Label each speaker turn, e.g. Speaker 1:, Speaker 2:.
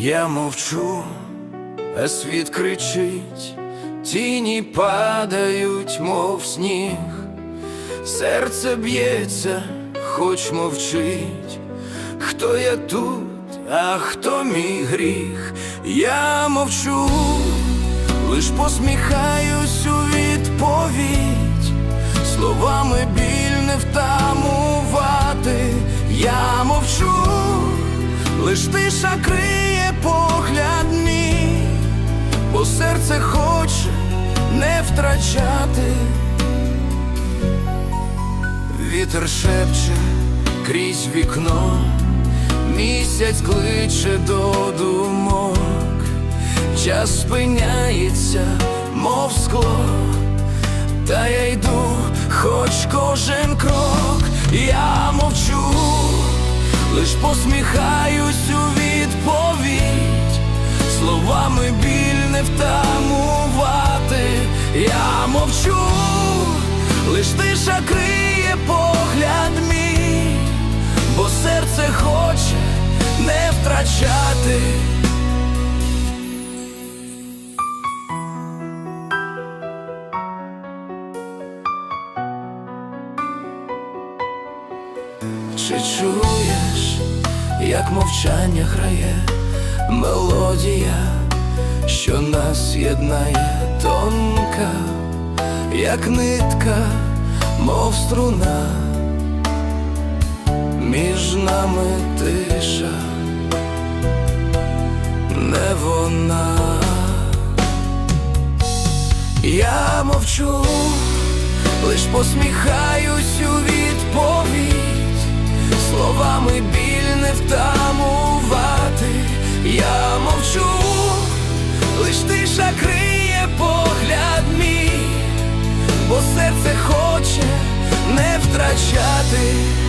Speaker 1: Я мовчу, а світ кричить, тіні падають, мов сніг, серце б'ється, хоч мовчить, хто я тут, а хто мій гріх, я мовчу, лиш посміхаюсь у відповідь, словами біль не втамувати, я мовчу, лиш тиша криє погляд мій, бо серце хоче не втрачати. Вітер шепче крізь вікно, місяць кличе до думок, час спиняється, мов скло, та я йду, хоч кожен крок, я мовчу, лиш посміхаюсь словами біль не втамувати, я мовчу, лиш тиша криє погляд мій, бо серце хоче не втрачати. Чи чуєш, як мовчання грає мелодія, що нас єднає тонка, як нитка, мов струна, між нами тиша, не вона. Я мовчу, лиш посміхаюсь у відповідь, втрачати.